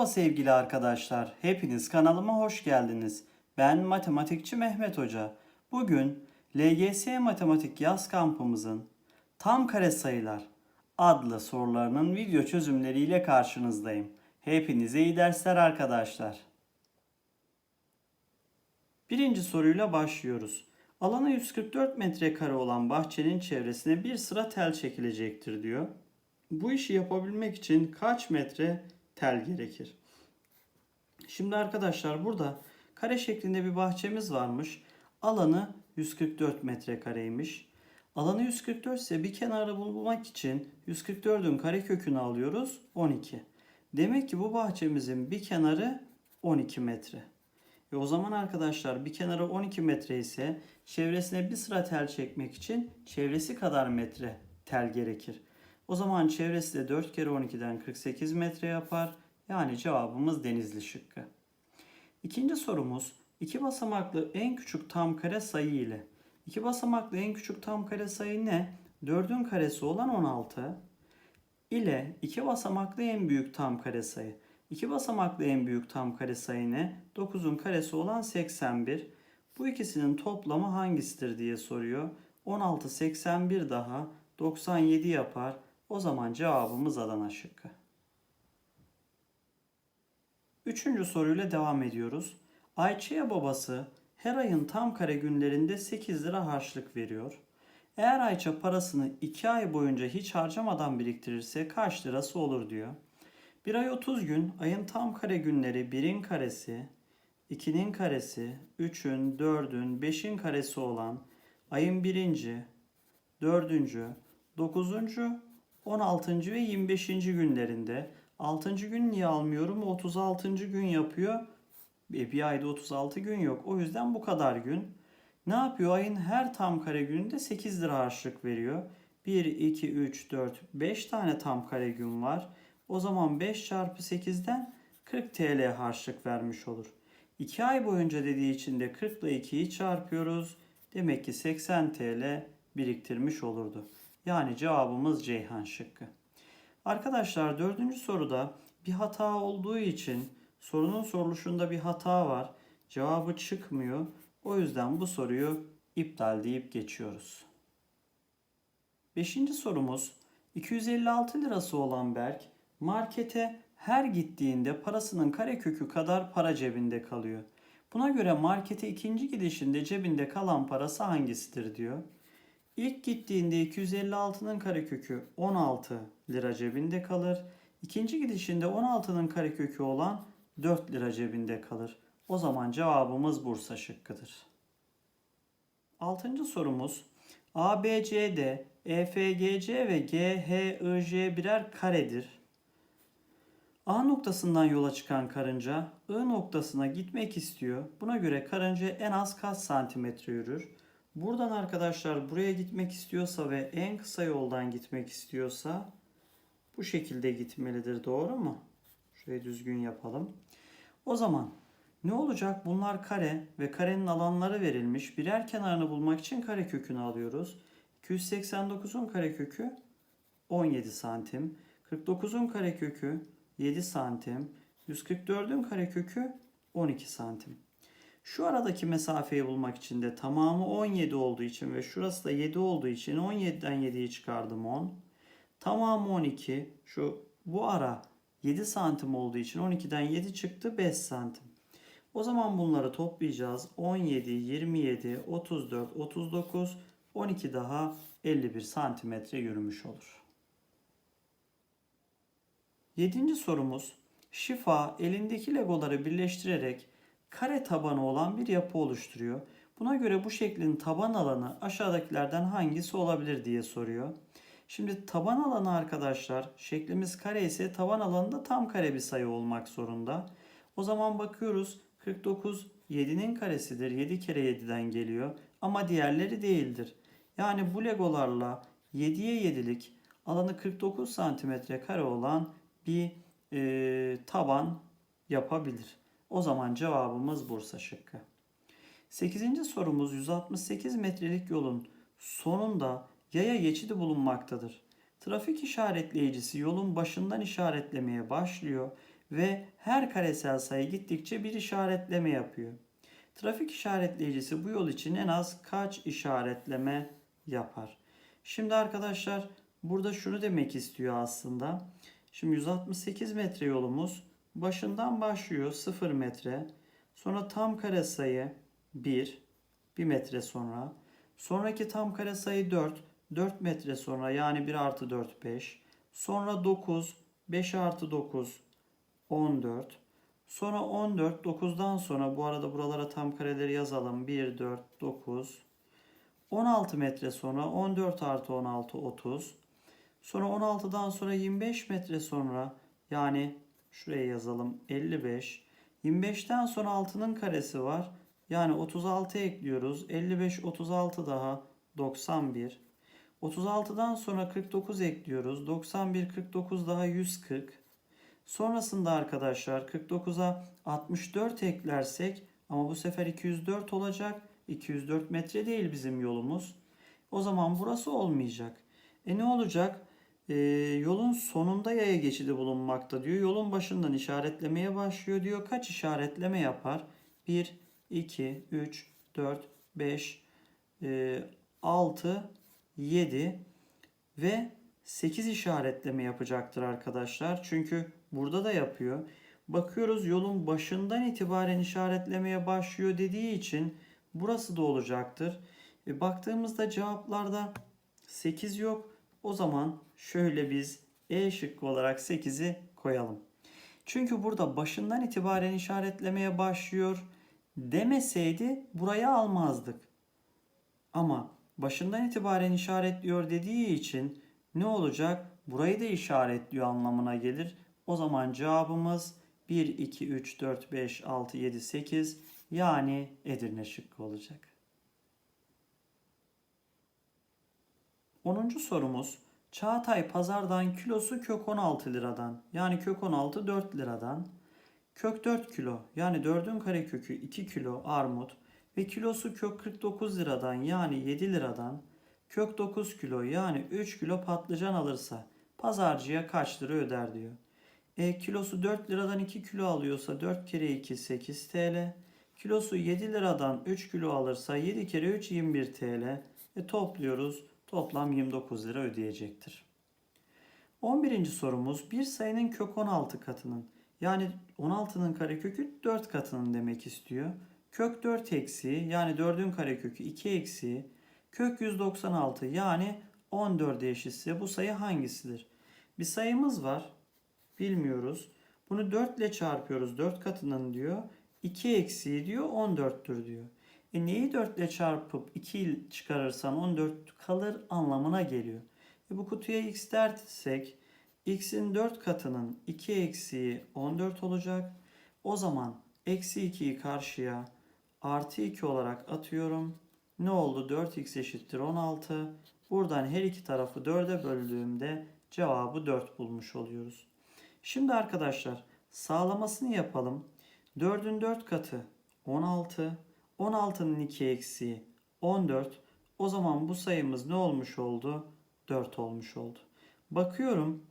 Merhaba sevgili arkadaşlar. Hepiniz kanalıma hoş geldiniz. Ben matematikçi Mehmet Hoca. Bugün LGS Matematik yaz kampımızın tam kare sayılar adlı sorularının video çözümleriyle karşınızdayım. Hepinize iyi dersler arkadaşlar. Birinci soruyla başlıyoruz. Alanı 144 metrekare olan bahçenin çevresine bir sıra tel çekilecektir diyor. Bu işi yapabilmek için kaç metre tel gerekir? Şimdi arkadaşlar burada kare şeklinde bir bahçemiz varmış. Alanı 144 metrekareymiş. Alanı 144 ise bir kenarı bulmak için 144'ün karekökünü alıyoruz 12. Demek ki bu bahçemizin bir kenarı 12 metre. Ve o zaman arkadaşlar bir kenarı 12 metre ise çevresine bir sıra tel çekmek için çevresi kadar metre tel gerekir. O zaman çevresi de 4 kere 12'den 48 metre yapar. Yani cevabımız denizli şıkkı. İkinci sorumuz iki basamaklı en küçük tam kare sayı ile. İki basamaklı en küçük tam kare sayı ne? 4'ün karesi olan 16 ile iki basamaklı en büyük tam kare sayı. İki basamaklı en büyük tam kare sayı ne? 9'un karesi olan 81. Bu ikisinin toplamı hangisidir diye soruyor. 16 81 daha 97 yapar. O zaman cevabımız Adana şıkkı. Üçüncü soruyla devam ediyoruz. Ayça'ya babası her ayın tam kare günlerinde 8 lira harçlık veriyor. Eğer Ayça parasını 2 ay boyunca hiç harcamadan biriktirirse kaç lirası olur diyor. Bir ay 30 gün, ayın tam kare günleri 1'in karesi, 2'nin karesi, 3'ün, 4'ün, 5'in karesi olan ayın 1. 4. 9. 16. ve 25. günlerinde 6. gün niye almıyorum? 36. gün yapıyor. E, bir ayda 36 gün yok. O yüzden bu kadar gün. Ne yapıyor? Ayın her tam kare gününde 8 lira harçlık veriyor. 1, 2, 3, 4, 5 tane tam kare gün var. O zaman 5 çarpı 8'den 40 TL harçlık vermiş olur. 2 ay boyunca dediği için de 40 ile 2'yi çarpıyoruz. Demek ki 80 TL biriktirmiş olurdu. Yani cevabımız Ceyhan şıkkı. Arkadaşlar dördüncü soruda bir hata olduğu için sorunun soruluşunda bir hata var. Cevabı çıkmıyor. O yüzden bu soruyu iptal deyip geçiyoruz. Beşinci sorumuz 256 lirası olan Berk markete her gittiğinde parasının karekökü kadar para cebinde kalıyor. Buna göre markete ikinci gidişinde cebinde kalan parası hangisidir diyor. İlk gittiğinde 256'nın karekökü 16 lira cebinde kalır. İkinci gidişinde 16'nın karekökü olan 4 lira cebinde kalır. O zaman cevabımız Bursa şıkkıdır. Altıncı sorumuz ABCD, EFGC ve GHIJ birer karedir. A noktasından yola çıkan karınca I noktasına gitmek istiyor. Buna göre karınca en az kaç santimetre yürür? Buradan arkadaşlar buraya gitmek istiyorsa ve en kısa yoldan gitmek istiyorsa bu şekilde gitmelidir. Doğru mu? Şurayı düzgün yapalım. O zaman ne olacak? Bunlar kare ve karenin alanları verilmiş. Birer kenarını bulmak için kare kökünü alıyoruz. 289'un karekökü 17 santim. 49'un karekökü 7 santim. 144'ün karekökü 12 santim. Şu aradaki mesafeyi bulmak için de tamamı 17 olduğu için ve şurası da 7 olduğu için 17'den 7'yi çıkardım 10. Tamamı 12. Şu bu ara 7 santim olduğu için 12'den 7 çıktı 5 santim. O zaman bunları toplayacağız. 17, 27, 34, 39, 12 daha 51 santimetre yürümüş olur. Yedinci sorumuz. Şifa elindeki legoları birleştirerek kare tabanı olan bir yapı oluşturuyor. Buna göre bu şeklin taban alanı aşağıdakilerden hangisi olabilir diye soruyor. Şimdi taban alanı arkadaşlar şeklimiz kare ise taban alanı da tam kare bir sayı olmak zorunda. O zaman bakıyoruz 49 7'nin karesidir. 7 kere 7'den geliyor ama diğerleri değildir. Yani bu legolarla 7'ye 7'lik alanı 49 santimetre kare olan bir e, taban yapabilir. O zaman cevabımız Bursa şıkkı. 8. sorumuz 168 metrelik yolun sonunda yaya geçidi bulunmaktadır. Trafik işaretleyicisi yolun başından işaretlemeye başlıyor ve her karesel sayı gittikçe bir işaretleme yapıyor. Trafik işaretleyicisi bu yol için en az kaç işaretleme yapar? Şimdi arkadaşlar burada şunu demek istiyor aslında. Şimdi 168 metre yolumuz başından başlıyor 0 metre. Sonra tam kare sayı 1, 1 metre sonra. Sonraki tam kare sayı 4, 4 metre sonra yani 1 artı 4 5. Sonra 9, 5 artı 9 14. Sonra 14, 9'dan sonra bu arada buralara tam kareleri yazalım. 1, 4, 9. 16 metre sonra 14 artı 16, 30. Sonra 16'dan sonra 25 metre sonra yani şuraya yazalım 55. 25'ten sonra 6'nın karesi var. Yani 36 ekliyoruz. 55, 36 daha 91. 36'dan sonra 49 ekliyoruz. 91, 49 daha 140. Sonrasında arkadaşlar 49'a 64 eklersek ama bu sefer 204 olacak. 204 metre değil bizim yolumuz. O zaman burası olmayacak. E ne olacak? Ee, yolun sonunda yaya geçidi bulunmakta diyor. Yolun başından işaretlemeye başlıyor diyor. Kaç işaretleme yapar? 1, 2, 3, 4, 5, 6, 7 ve 8 işaretleme yapacaktır arkadaşlar. Çünkü burada da yapıyor. Bakıyoruz yolun başından itibaren işaretlemeye başlıyor dediği için burası da olacaktır. E, baktığımızda cevaplarda 8 yok. O zaman şöyle biz E şıkkı olarak 8'i koyalım. Çünkü burada başından itibaren işaretlemeye başlıyor demeseydi buraya almazdık. Ama başından itibaren işaretliyor dediği için ne olacak? Burayı da işaretliyor anlamına gelir. O zaman cevabımız 1, 2, 3, 4, 5, 6, 7, 8 yani Edirne şıkkı olacak. 10. sorumuz Çağatay pazardan kilosu kök 16 liradan yani kök 16 4 liradan kök 4 kilo yani 4'ün karekökü 2 kilo armut ve kilosu kök 49 liradan yani 7 liradan kök 9 kilo yani 3 kilo patlıcan alırsa pazarcıya kaç lira öder diyor. E, kilosu 4 liradan 2 kilo alıyorsa 4 kere 2 8 TL. Kilosu 7 liradan 3 kilo alırsa 7 kere 3 21 TL. E, topluyoruz. Toplam 29 lira ödeyecektir. 11. sorumuz bir sayının kök 16 katının yani 16'nın karekökü 4 katının demek istiyor. Kök 4 eksiği yani 4'ün karekökü 2 eksiği kök 196 yani 14 eşitse bu sayı hangisidir? Bir sayımız var. Bilmiyoruz. Bunu 4 ile çarpıyoruz. 4 katının diyor. 2 eksiği diyor 14'tür diyor. E neyi 4 ile çarpıp 2 çıkarırsan 14 kalır anlamına geliyor. E bu kutuya x dersek x'in 4 katının 2 eksiği 14 olacak. O zaman eksi 2'yi karşıya artı 2 olarak atıyorum. Ne oldu? 4x eşittir 16. Buradan her iki tarafı 4'e böldüğümde cevabı 4 bulmuş oluyoruz. Şimdi arkadaşlar sağlamasını yapalım. 4'ün 4 katı 16. 16'nın 2 eksiği 14. O zaman bu sayımız ne olmuş oldu? 4 olmuş oldu. Bakıyorum.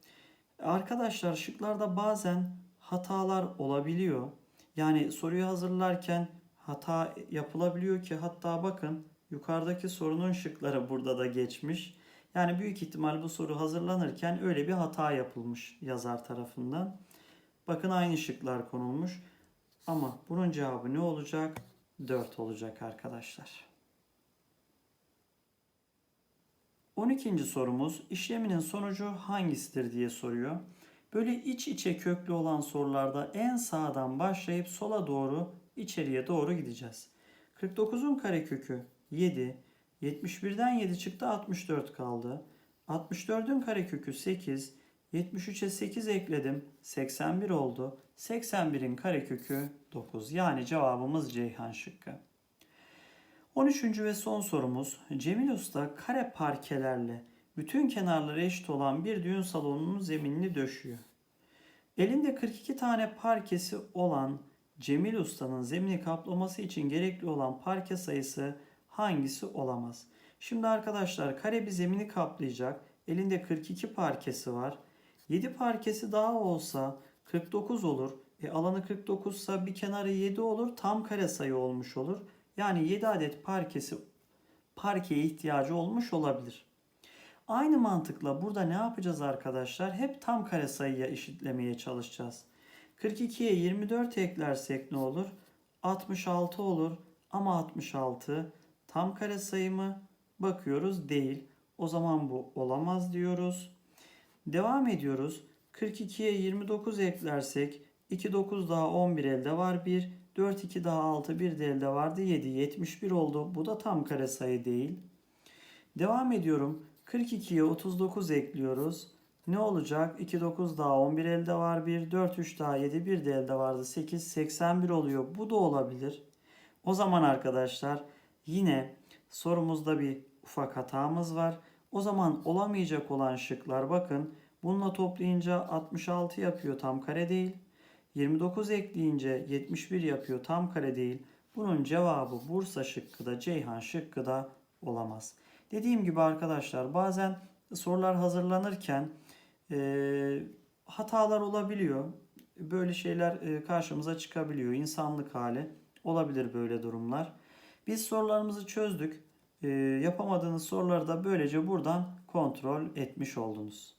Arkadaşlar şıklarda bazen hatalar olabiliyor. Yani soruyu hazırlarken hata yapılabiliyor ki hatta bakın yukarıdaki sorunun şıkları burada da geçmiş. Yani büyük ihtimal bu soru hazırlanırken öyle bir hata yapılmış yazar tarafından. Bakın aynı şıklar konulmuş. Ama bunun cevabı ne olacak? 4 olacak arkadaşlar. 12. sorumuz işleminin sonucu hangisidir diye soruyor. Böyle iç içe köklü olan sorularda en sağdan başlayıp sola doğru içeriye doğru gideceğiz. 49'un karekökü 7, 71'den 7 çıktı 64 kaldı. 64'ün karekökü 8, 73'e 8 ekledim 81 oldu. 81'in karekökü 9. Yani cevabımız Ceyhan şıkkı. 13. ve son sorumuz Cemil Usta kare parkelerle bütün kenarları eşit olan bir düğün salonunun zeminini döşüyor. Elinde 42 tane parkesi olan Cemil Usta'nın zemini kaplaması için gerekli olan parke sayısı hangisi olamaz? Şimdi arkadaşlar kare bir zemini kaplayacak. Elinde 42 parkesi var. 7 parkesi daha olsa 49 olur. E, alanı 49 ise bir kenarı 7 olur. Tam kare sayı olmuş olur. Yani 7 adet parkesi parkeye ihtiyacı olmuş olabilir. Aynı mantıkla burada ne yapacağız arkadaşlar? Hep tam kare sayıya eşitlemeye çalışacağız. 42'ye 24 eklersek ne olur? 66 olur. Ama 66 tam kare sayı mı? Bakıyoruz değil. O zaman bu olamaz diyoruz. Devam ediyoruz. 42'ye 29 eklersek 2 9 daha 11 elde var 1. 4 2 daha 6 1 de elde vardı 7 71 oldu. Bu da tam kare sayı değil. Devam ediyorum. 42'ye 39 ekliyoruz. Ne olacak? 2 9 daha 11 elde var 1. 4 3 daha 7 1 de elde vardı 8 81 oluyor. Bu da olabilir. O zaman arkadaşlar yine sorumuzda bir ufak hatamız var. O zaman olamayacak olan şıklar bakın bununla toplayınca 66 yapıyor tam kare değil. 29 ekleyince 71 yapıyor tam kare değil. Bunun cevabı Bursa şıkkı da Ceyhan şıkkı da olamaz. Dediğim gibi arkadaşlar bazen sorular hazırlanırken e, hatalar olabiliyor. Böyle şeyler e, karşımıza çıkabiliyor. İnsanlık hali olabilir böyle durumlar. Biz sorularımızı çözdük. E, yapamadığınız soruları da böylece buradan kontrol etmiş oldunuz.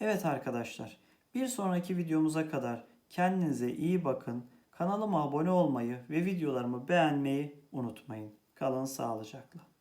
Evet arkadaşlar bir sonraki videomuza kadar kendinize iyi bakın. Kanalıma abone olmayı ve videolarımı beğenmeyi unutmayın. Kalın sağlıcakla.